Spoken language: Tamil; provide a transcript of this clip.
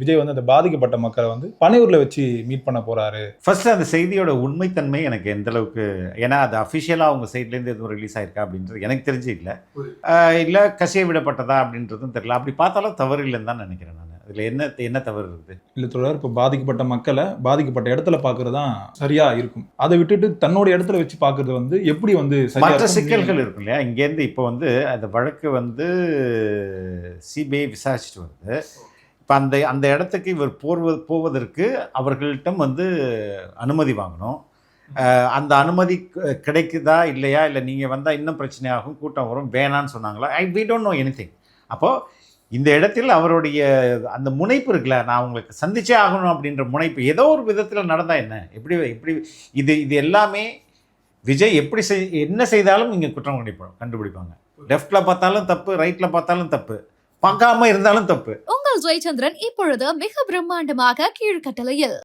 விஜய் வந்து அந்த பாதிக்கப்பட்ட மக்களை வந்து பனையூர்ல வச்சு மீட் பண்ண போறாரு. ஃபர்ஸ்ட் அந்த செய்தியோட உண்மைத்தன்மை எனக்கு எந்த அளவுக்கு ஏன்னா அது அஃபிஷியலாக அவங்க சைட்லேருந்து எதுவும் ரிலீஸ் ஆயிருக்கா அப்படின்றது எனக்கு தெரிஞ்சு இல்லை. இல்லை கசிய விடப்பட்டதா அப்படின்றதும் தெரியல. அப்படி பார்த்தாலும் தவறு இல்லைன்னு தான் நினைக்கிறேன் நான். அதில் என்ன என்ன தவறு இருக்குது இல்ல தொடர் இப்போ பாதிக்கப்பட்ட மக்களை பாதிக்கப்பட்ட இடத்துல பாக்குறது தான் சரியா இருக்கும். அதை விட்டுட்டு தன்னோட இடத்துல வச்சு பாக்குறது வந்து எப்படி வந்து மற்ற? சிக்கல்கள் இருக்கும் இல்லையா? இங்கேருந்து இப்போ வந்து அந்த வழக்கு வந்து சிபிஐ விசாரிச்சுட்டு வருது. இப்போ அந்த அந்த இடத்துக்கு இவர் போர்வ போவதற்கு அவர்கள்ட்ட வந்து அனுமதி வாங்கணும். அந்த அனுமதி கிடைக்குதா இல்லையா? இல்லை நீங்கள் வந்தால் இன்னும் பிரச்சனையாகும் கூட்டம் வரும் வேணான்னு சொன்னாங்களா? I we don't know anything அப்போது இந்த இடத்தில் அவருடைய அந்த முனைப்பு இருக்குல்ல நான் உங்களுக்கு சந்திச்சே ஆகணும் அப்படின்ற முனைப்பு ஏதோ ஒரு விதத்தில் நடந்தால் என்ன? எப்படி எப்படி இது இது எல்லாமே விஜய் எப்படி செய் என்ன செய்தாலும் இங்கே குற்றம் கண்டிப்பாங்க கண்டுபிடிப்பாங்க. லெஃப்ட்ல பார்த்தாலும் தப்பு ரைட்ல பார்த்தாலும் தப்பு பார்க்காம இருந்தாலும் தப்பு. உங்கள் ஜெயச்சந்திரன் இப்பொழுது மிக பிரம்மாண்டமாக கீழ்கட்டளையில்.